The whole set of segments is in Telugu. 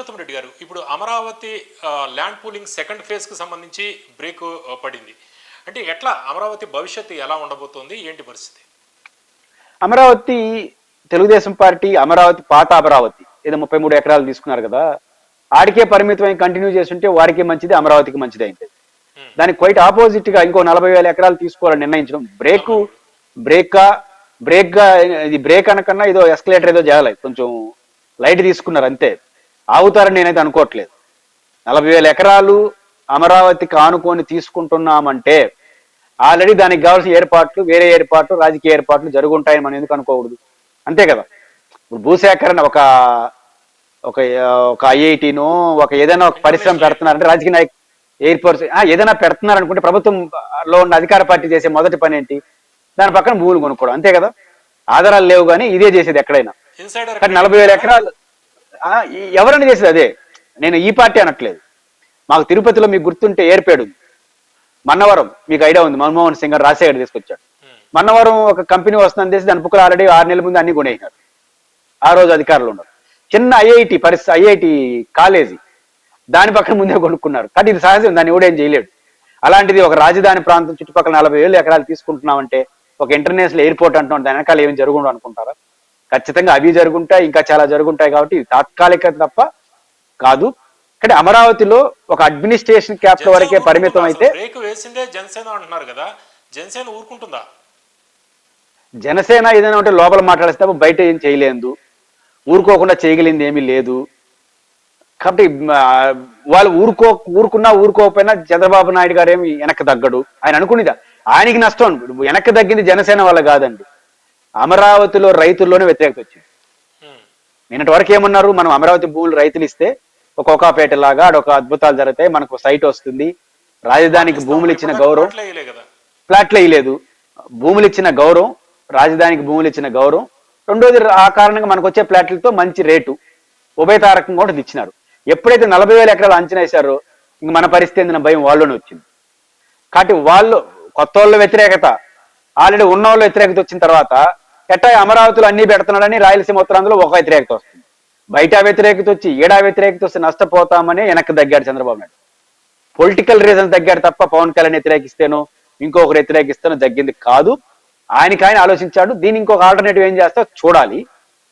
పురుషోత్తం రెడ్డి గారు ఇప్పుడు అమరావతి ల్యాండ్ పూలింగ్ సెకండ్ ఫేజ్కి సంబంధించి బ్రేక్ పడింది. అంటే ఎట్లా అమరావతి భవిష్యత్తు ఎలా ఉండబోతోంది? ఏంటి పరిస్థితి? అమరావతి తెలుగుదేశం పార్టీ అమరావతి పాత అమరావతి ఏదో ముప్పై మూడు ఎకరాలు తీసుకున్నారు కదా ఆడికే పరిమితమై కంటిన్యూ చేస్తుంటే వారికే మంచిది అమరావతికి మంచిది అయింది. దానికి క్వైట్ ఆపోజిట్గా ఇంకో నలభై వేల ఎకరాలు తీసుకోవాలని నిర్ణయించడం. బ్రేక్ బ్రేక్ బ్రేక్గా ఇది బ్రేక్ అనకన్నా ఏదో ఎస్కలేటర్ ఏదో చేయాలి కొంచెం లైట్ తీసుకున్నారు అంతే. ఆగుతారని నేనైతే అనుకోవట్లేదు. నలభై వేల ఎకరాలు అమరావతికి ఆనుకొని తీసుకుంటున్నామంటే ఆల్రెడీ దానికి కావాల్సిన ఏర్పాట్లు వేరే ఏర్పాట్లు రాజకీయ ఏర్పాట్లు జరుగుంటాయని మనం ఎందుకు అనుకోకూడదు? అంతే కదా? ఇప్పుడు భూసేకరణ ఒక ఒక ఒక ఐఐటీను ఒక ఏదైనా ఒక పరిశ్రమ పెడుతున్నారంటే రాజకీయ నాయకు ఎయిర్పోర్ట్స్ ఏదైనా పెడుతున్నారు అనుకుంటే ప్రభుత్వంలో ఉన్న అధికార పార్టీ చేసే మొదటి పని ఏంటి? దాని పక్కన భూములు కొనుక్కోవడం. అంతే కదా? ఆధారాలు లేవు కానీ ఇదే చేసేది ఎక్కడైనా. కానీ నలభై వేల ఎకరాలు ఎవరైనా చేసేది అదే? నేను ఈ పార్టీ అనట్లేదు. మాకు తిరుపతిలో మీకు గుర్తుంటే ఏర్పేడు మన్నవరం మీకు ఐడియా ఉంది. మన్మోహన్ సింగ్ గారు రాజశేఖర్ తీసుకొచ్చాడు. మన్నవరం ఒక కంపెనీ వస్తుందని తెలిసి దాని బుక్కలు ఆల్రెడీ ఆరు నెలల ముందు అన్ని కొనేసినారు. ఆ రోజు అధికారులు ఉన్నారు. చిన్న ఐఐటి పరిస్థితి ఐఐటి కాలేజీ. దాని పక్కన ముందే కొనుక్కున్నారు. కానీ ఇది సహజం. దాన్ని ఎవడేం చేయలేడు. అలాంటిది ఒక రాజధాని ప్రాంతం చుట్టుపక్కల నలభై వేలు ఎకరాలు తీసుకుంటున్నామంటే ఒక ఇంటర్నేషనల్ ఎయిర్పోర్ట్ అంటున్నాం దాని వెనకాల ఏమి జరుగుండు అనుకుంటారా? ఖచ్చితంగా అవి జరుగుంటాయి ఇంకా చాలా జరుగుంటాయి కాబట్టి ఇది తాత్కాలిక తప్ప కాదు. కానీ అమరావతిలో ఒక అడ్మినిస్ట్రేషన్ క్యాపిటల్ వరకే పరిమితం అయితే బ్రేక్ వేసిందే జనసేన అంటున్నారు కదా. జనసేన ఊరుకుంటుందా? జనసేన ఏదైనా ఉంటే లోపల మాట్లాడిస్తే తప్ప బయట ఏం చేయలేదు. ఊరుకోకుండా చేయగలిగింది ఏమీ లేదు. కాబట్టి వాళ్ళు ఊరుకో ఊరుకున్నా ఊరుకోకపోయినా చంద్రబాబు నాయుడు గారు ఏమి వెనక్కి తగ్గడు. ఆయన అనుకునేదా ఆయనకి నష్టం. వెనక్కి తగ్గింది జనసేన వల్ల కాదండి. అమరావతిలో రైతుల్లోనే వ్యతిరేకత వచ్చింది. నిన్నటి వరకు ఏమన్నారు? మనం అమరావతి భూములు రైతులు ఇస్తే ఒక కోకాపేట లాగా ఆడ ఒక అద్భుతాలు జరుగుతాయి. మనకు సైట్ వస్తుంది. రాజధానికి భూములు ఇచ్చిన గౌరవం. ఫ్లాట్లు వేయలేదు భూములు ఇచ్చిన గౌరవం రాజధానికి భూములు ఇచ్చిన గౌరవం. రెండోది ఆ కారణంగా మనకు వచ్చే ఫ్లాట్లతో మంచి రేటు. ఉభయతారకం కూడా ఇది ఇచ్చినారు. ఎప్పుడైతే నలభై వేల ఎకరాలు అంచనా వేశారో ఇంక మన పరిస్థితి భయం వాళ్ళలోనే వచ్చింది. కాబట్టి వాళ్ళు కొత్త వాళ్ళ వ్యతిరేకత ఆల్రెడీ ఉన్న వాళ్ళ వ్యతిరేకత వచ్చిన తర్వాత ఎట్టా అమరావతిలో అన్ని పెడుతున్నాడని రాయలసీమ ఉత్తరాంధ్రలో ఒక వ్యతిరేకత వస్తుంది. బయట వ్యతిరేకత వచ్చి ఏడా వ్యతిరేకత వస్తే నష్టపోతామని వెనక్కి తగ్గాడు చంద్రబాబు నాయుడు. పొలిటికల్ రీజన్ తగ్గాడు తప్ప పవన్ కళ్యాణ్ వ్యతిరేకిస్తేనో ఇంకొకరు వ్యతిరేకిస్తేనో తగ్గింది కాదు. ఆయనకి ఆయన ఆలోచించాడు దీని ఇంకొక ఆల్టర్నేటివ్ ఏం చేస్తా చూడాలి.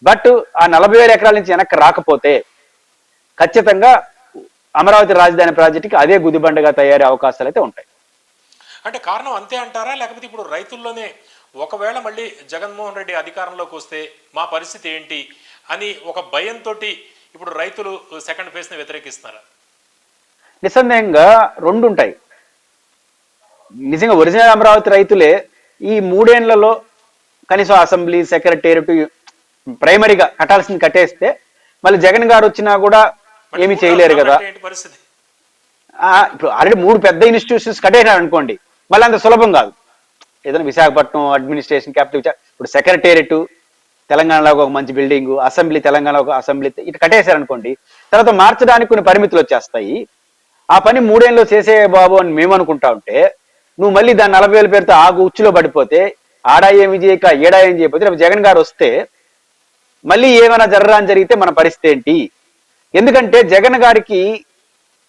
బట్ ఆ నలభై వేల ఎకరాల నుంచి వెనక్కి రాకపోతే ఖచ్చితంగా అమరావతి రాజధాని ప్రాజెక్టుకి అదే గుదిబండగా తయారే అవకాశాలు అయితే ఉంటాయి. అంటే కారణం అంతే అంటారా? లేకపోతే ఇప్పుడు రైతుల్లోనే ఒకవేళ మళ్ళీ జగన్మోహన్ రెడ్డి అధికారంలోకి వస్తే మా పరిస్థితి ఏంటి అని ఒక భయంతో ఇప్పుడు రైతులు సెకండ్ ఫేజ్ని వ్యతిరేకిస్తున్నారా. నిస్సందేహంగా రెండు ఉంటాయి. నిజంగా ఒరిజినల్ అమరావతి రైతులే ఈ మూడేళ్ళలో కనీసం అసెంబ్లీ సెక్రటేరియట్ ప్రైమరీగా కట్టాల్సింది కట్టేస్తే మళ్ళీ జగన్ గారు వచ్చినా కూడా ఏమీ చేయలేరు కదా. ఇప్పుడు ఆల్రెడీ మూడు పెద్ద ఇన్స్టిట్యూషన్స్ కట్టేసినారు అనుకోండి మళ్ళీ అంత సులభం కాదు. ఏదైనా విశాఖపట్నం అడ్మినిస్ట్రేషన్ క్యాపిటల్ ఇప్పుడు సెక్రటేరియట్ తెలంగాణలో ఒక మంచి బిల్డింగ్ అసెంబ్లీ తెలంగాణలో ఒక అసెంబ్లీ ఇటు కట్టేశారనుకోండి తర్వాత మార్చడానికి కొన్ని పరిమితులు వచ్చేస్తాయి. ఆ పని మూడేళ్ళు చేసే బాబు అని మేము అనుకుంటా ఉంటే నువ్వు మళ్ళీ దాన్ని నలభై వేల పేరుతో ఆగు ఉచ్చులో పడిపోతే ఆడా ఏమి చేయక ఏడా ఏం చేయకపోతే రేపు జగన్ గారు వస్తే మళ్ళీ ఏమైనా జరగరాని జరిగితే మన పరిస్థితి ఏంటి? ఎందుకంటే జగన్ గారికి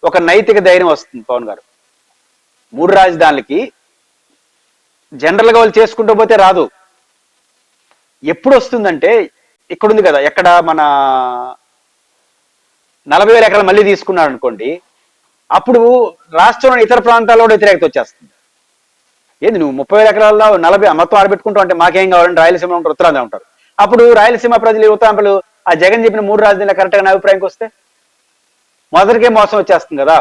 ఒక నైతిక ధైర్యం వస్తుంది పవన్ గారు. మూడు రాజధానులకి జనరల్గా వాళ్ళు చేసుకుంటూ పోతే రాదు. ఎప్పుడు వస్తుందంటే ఇక్కడ ఉంది కదా ఎక్కడ మన నలభై వేల ఎకరాలు మళ్ళీ తీసుకున్నాడు అనుకోండి అప్పుడు రాష్ట్రంలోని ఇతర ప్రాంతాల్లో కూడా వ్యతిరేకత వచ్చేస్తుంది. ఏంది నువ్వు ముప్పై వేల ఎకరాల్లో నలభై మొత్తం ఆడబెట్టుకుంటావు అంటే మాకేం కావాలంటే రాయలసీమ ఉంటారు ఉత్తరాంధ్ర ఉంటారు. అప్పుడు రాయలసీమ ప్రజలు ఉత్తరాంధ్రలు ఆ జగన్ చెప్పిన మూడు రాజధానులు కరెక్ట్గా నా అభిప్రాయంకి వస్తే మొదటికే మోసం వచ్చేస్తుంది కదా.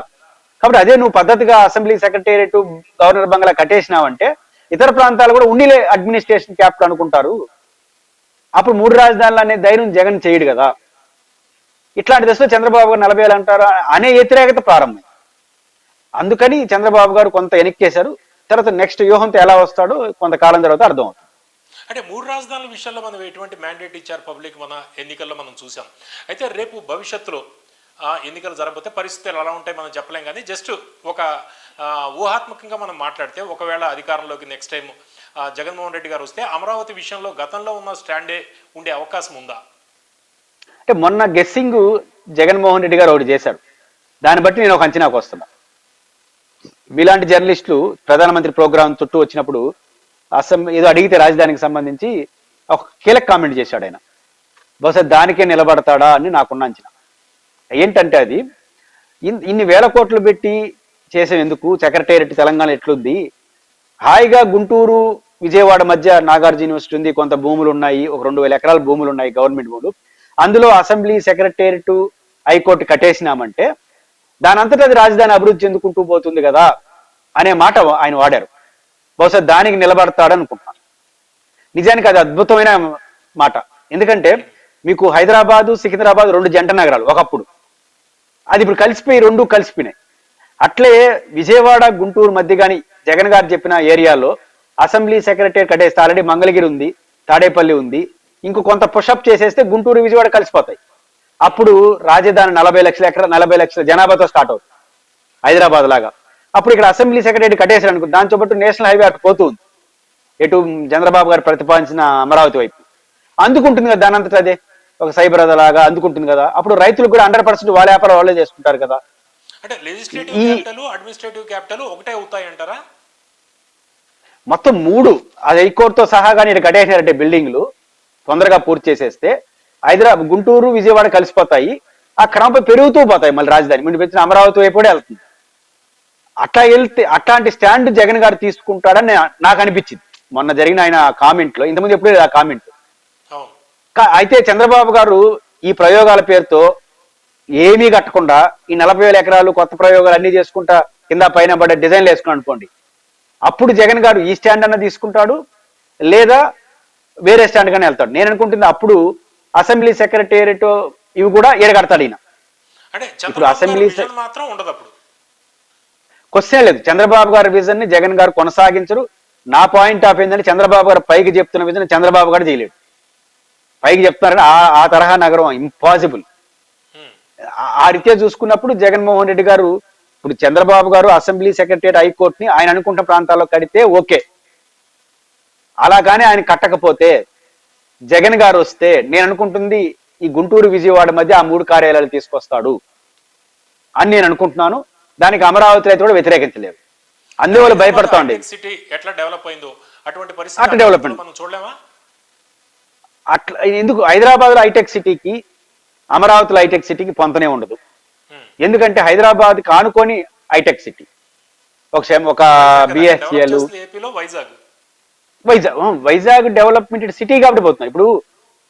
కాబట్టి అదే నువ్వు పద్ధతిగా అసెంబ్లీ సెక్రటేరియట్ గవర్నర్ బంగ్లా కట్టేసినావంటే ఇతర ప్రాంతాలు కూడా ఉండిలే అడ్మినిస్ట్రేషన్ క్యాపిటల్ అనుకుంటారు. అప్పుడు మూడు రాజధానులు అనే ధైర్యం జగన్ చేయడు కదా. ఇట్లాంటి దశలో చంద్రబాబు గారు నలభై వేలు అంటారా అనే వ్యతిరేకత ప్రారంభం అందుకని చంద్రబాబు గారు కొంత వెనక్కేశారు తర్వాత నెక్స్ట్ వ్యూహంతో ఎలా వస్తాడో కొంతకాలం తర్వాత అర్థం అవుతుంది అంటే మూడు రాజధానుల విషయంలో మనం ఎటువంటి మ్యాండేట్ ఇచ్చారు పబ్లిక్ మన ఎన్నికల్లో మనం చూసాం. అయితే రేపు భవిష్యత్తులో ఎన్నికలు జరగబోతే పరిస్థితులు ఎలా ఉంటాయి మనం చెప్పలేం కానీ జస్ట్ ఒక ఊహాత్మకంగా మనం మాట్లాడితే ఒకవేళ అధికారంలోకి నెక్స్ట్ టైం జగన్మోహన్ రెడ్డి గారు వస్తే అమరావతి విషయంలో గతంలో ఉన్న స్టాండే ఉండే అవకాశం ఉందా? అంటే మొన్న గెస్సింగ్ జగన్మోహన్ రెడ్డి గారు ఒకటి చేశాడు. దాన్ని బట్టి నేను ఒక అంచనాకు వస్తున్నా. మీలాంటి జర్నలిస్టులు ప్రధానమంత్రి ప్రోగ్రాం చుట్టూ వచ్చినప్పుడు అసెం ఏదో అడిగితే రాజధానికి సంబంధించి ఒక కీలక కామెంట్ చేశాడు ఆయన. బహుశా దానికే నిలబడతాడా అని నాకున్న అంచనా. ఏంటంటే అది ఇన్- ఇన్ని వేల కోట్లు పెట్టి చేసేందుకు సెక్రటేరియట్ తెలంగాణ ఎట్లుంది? హాయిగా గుంటూరు విజయవాడ మధ్య నాగార్జున యూనివర్సిటీ ఉంది కొంత భూములు ఉన్నాయి ఒక రెండు వేల ఎకరాల భూములు ఉన్నాయి గవర్నమెంట్ భూములు. అందులో అసెంబ్లీ సెక్రటేరియట్ హైకోర్టు కట్టేసినామంటే దాని అంతటా అది రాజధాని అభివృద్ధి చెందుకుంటూ పోతుంది కదా అనే మాట ఆయన వాడారు. బహుశా దానికి నిలబడతాడనుకుంటున్నాను నిజానికి అది అద్భుతమైన మాట. ఎందుకంటే మీకు హైదరాబాదు సికింద్రాబాద్ రెండు జంట నగరాలు ఒకప్పుడు. అది ఇప్పుడు కలిసిపోయి రెండు కలిసిపోయినాయి. అట్లే విజయవాడ గుంటూరు మధ్య కానీ జగన్ గారు చెప్పిన ఏరియాలో అసెంబ్లీ సెక్రటరీ కట్టేస్తే ఆల్రెడీ మంగళగిరి ఉంది తాడేపల్లి ఉంది. ఇంకో కొంత పుషప్ చేసేస్తే గుంటూరు విజయవాడ కలిసిపోతాయి. అప్పుడు రాజధాని నలభై లక్షల ఎకర నలభై లక్షల జనాభాతో స్టార్ట్ అవుతుంది. హైదరాబాద్ లాగా. అప్పుడు ఇక్కడ అసెంబ్లీ సెక్రటరీ కట్టేశారు అనుకో దాంతో పాటు నేషనల్ హైవే అటు పోతుంది. ఎటు చంద్రబాబు గారు ప్రతిపాదించిన అమరావతి వైపు. అందుకుంటుంది కదా దాని అదే. ఒక సైబర్ లాగా అందుకుంటుంది కదా. అప్పుడు రైతులు కూడా హండ్రెడ్ పర్సెంట్ వాళ్ళ వ్యాపారం వాళ్ళే చేసుకుంటారు కదా. అంటే లెజిస్లేటివ్ ఈ- క్యాపిటల్ అడ్మినిస్ట్రేటివ్ క్యాపిటల్ ఒకటే అవుతాయి అంటారా? మొత్తం మూడు. అది హైకోర్టుతో సహా కానీ ఇక్కడ కట్టేసినారంటే బిల్డింగ్లు. తొందరగా పూర్తి చేసేస్తే హైదరాబాద్ గుంటూరు విజయవాడ కలిసిపోతాయి. ఆ క్రమంపై పెరుగుతూ పోతాయి మళ్ళీ రాజధాని. ముందు పెట్టిన అమరావతి వైపు కూడా వెళ్తుంది. అట్లా వెళ్తే అట్లాంటి స్టాండ్ జగన్ గారు తీసుకుంటాడని నాకు అనిపించింది. మొన్న జరిగిన ఆయన కామెంట్లో ఇంతకుముందు ఎప్పుడు లేదు ఆ కామెంట్. అయితే చంద్రబాబు గారు ఈ ప్రయోగాల పేరుతో ఏమీ కట్టకుండా ఈ నలభై వేల ఎకరాలు కొత్త ప్రయోగాలు అన్ని చేసుకుంటా కింద పైన పడ్డ డిజైన్లు వేసుకుని అనుకోండి. అప్పుడు జగన్ గారు ఈ స్టాండ్ అన్న తీసుకుంటాడు లేదా వేరే స్టాండ్ కానీ వెళ్తాడు. నేను అనుకుంటుంది అప్పుడు అసెంబ్లీ సెక్రటేరియట్ ఇవి కూడా ఎడగడతాడు ఈయన. అంటే ఇప్పుడు అసెంబ్లీ మాత్రం ఉండదు అప్పుడు. క్వశ్చన్ లేదు. చంద్రబాబు గారి విజన్ని జగన్ గారు కొనసాగించరు. నా పాయింట్ ఆఫ్ ఏంటంటే చంద్రబాబు గారు పైకి చెప్తున్న విజన్ చంద్రబాబు గారు చేయలేడు. పైకి చెప్తున్నారని ఆ ఆ తరహా నగరం ఇంపాసిబుల్. ఆ- రీత్యా చూసుకున్నప్పుడు జగన్మోహన్ రెడ్డి గారు ఇప్పుడు చంద్రబాబు గారు అసెంబ్లీ సెక్రటరీ హైకోర్టుని ఆయన అనుకుంటున్న ప్రాంతాల్లో కడితే ఓకే. అలా కానీ ఆయన కట్టకపోతే జగన్ గారు వస్తే నేను అనుకుంటుంది ఈ గుంటూరు విజయవాడ మధ్య ఆ మూడు కార్యాలయాలు తీసుకొస్తాడు అని నేను అనుకుంటున్నాను. దానికి అమరావతి అయితే కూడా వ్యతిరేకించలేదు. అందువల్ల భయపడతా ఉండే హైటెక్ సిటీ ఎట్లా డెవలప్ అయిందో? అటువంటి పరిస్థితి. మనం చూడలేమా? అట్లా ఎందుకు? హైదరాబాద్లో హైటెక్ సిటీకి అమరావతిలో హైటెక్ సిటీకి పొంతనే ఉండదు. హ్మ్. ఎందుకంటే హైదరాబాద్ ఆనుకొని హైటెక్ సిటీ ఒక ఒక BSCL Vizag. Vizag Vizag development city కాబట్టి పోతున్నాయి ఇప్పుడు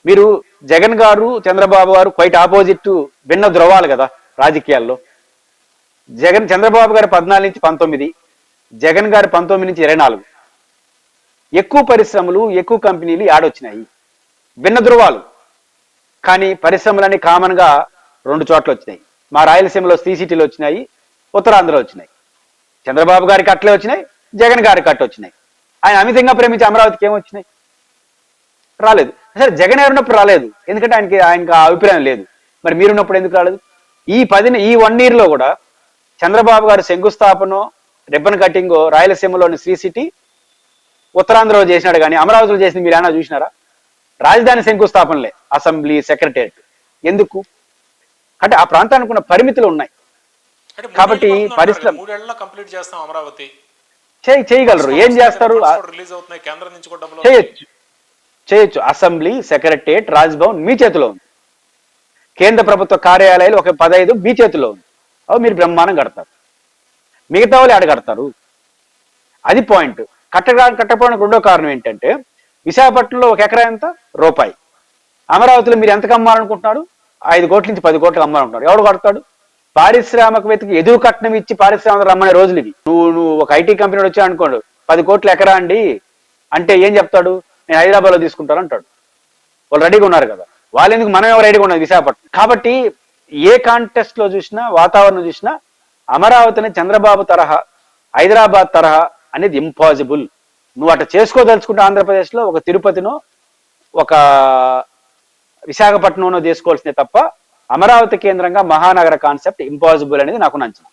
మీరు జగన్ గారు చంద్రబాబు గారు క్వైట్ ఆపోజిట్ భిన్న ధ్రువాలు కదా రాజకీయాల్లో. జగన్ చంద్రబాబు గారు పద్నాలుగు నుంచి పంతొమ్మిది జగన్ గారు పంతొమ్మిది నుంచి ఇరవై నాలుగు. ఎక్కువ పరిశ్రమలు ఎక్కువ కంపెనీలు ఆడొచ్చినాయి భిన్న ధృవాలు కానీ పరిశ్రమలన్నీ కామన్గా రెండు చోట్ల వచ్చినాయి. మా రాయలసీమలో సీసీటీలు వచ్చినాయి ఉత్తరాంధ్రలో వచ్చినాయి. చంద్రబాబు గారికి అట్లే వచ్చినాయి జగన్ గారికి అట్ట వచ్చినాయి. ఆయన అమితంగా ప్రేమించి అమరావతికి ఏమొచ్చినాయి రాలేదు. సరే జగన్ ఉన్నప్పుడు రాలేదు? ఎందుకంటే ఆయనకి ఆయనకి ఆ అభిప్రాయం లేదు. మరి మీరున్నప్పుడు ఎందుకు రాలేదు? ఈ పది ఈ వన్ ఇయర్లో కూడా చంద్రబాబు గారు శంకుస్థాపన రిబ్బన్ కటింగ్ రాయలసీమలోని శ్రీ సిటీ ఉత్తరాంధ్రలో చేసినాడు కానీ అమరావతిలో చేసింది మీరు ఏమైనా చూసినారా? రాజధాని శంకుస్థాపనలే అసెంబ్లీ సెక్రటరియట్. ఎందుకు? అంటే ఆ ప్రాంతానికి ఉన్న పరిమితులు ఉన్నాయి. కాబట్టి పరిశ్రమ- కంప్లీట్ చేస్తాం అమరావతి. చేయి చేయగలరు. ఏం చేస్తారు? రిలీజ్ అవుతున్నాయి. కేంద్రం నుంచి కూడా చేయొచ్చు. చేయొచ్చు. అసెంబ్లీ సెక్రటరియట్ రాజ్భవన్ మీ చేతిలో ఉంది. కేంద్ర ప్రభుత్వ కార్యాలయాలు ఒక పదహైదు మీ చేతిలో ఉంది. అవి మీరు బ్రహ్మాండం కడతారు. మిగతా వాళ్ళు ఆడ కడతారు? అది పాయింట్. కట్టడా కట్టకపోవడానికి రెండో కారణం ఏంటంటే విశాఖపట్నంలో ఒక ఎకరా ఎంత? రూపాయి. అమరావతిలో మీరు ఎంతకు అమ్మాలనుకుంటున్నారు ఐదు కోట్ల నుంచి పది కోట్లకు అమ్మాలనుకుంటున్నారు ఎవడు కడతాడు? పారిశ్రామికవేత్తకి ఎదురు కట్నం ఇచ్చి పారిశ్రామిక రమ్మనే రోజులు ఇవి. నువ్వు నువ్వు ఒక ఐటీ కంపెనీ వచ్చా అనుకోండి పది కోట్లు ఎకరా అండి. అంటే ఏం చెప్తాడు? నేను హైదరాబాద్లో తీసుకుంటాను అంటాడు. వాళ్ళు రెడీగా ఉన్నారు కదా. వాళ్ళు ఎందుకు మనం ఎవరు రెడీగా ఉన్నది విశాఖపట్నం? కాబట్టి ఏ కాంటెస్ట్లో చూసినా వాతావరణం చూసినా అమరావతిని చంద్రబాబు తరహా హైదరాబాద్ తరహా అనేది ఇంపాసిబుల్ నువ్వు అట్లా చేసుకోదలుచుకుంటే ఆంధ్రప్రదేశ్లో ఒక తిరుపతినో ఒక విశాఖపట్నంలో చేసుకోవాల్సిందే తప్ప అమరావతి కేంద్రంగా మహానగర కాన్సెప్ట్ ఇంపాసిబుల్ అనేది నాకు నచ్చింది.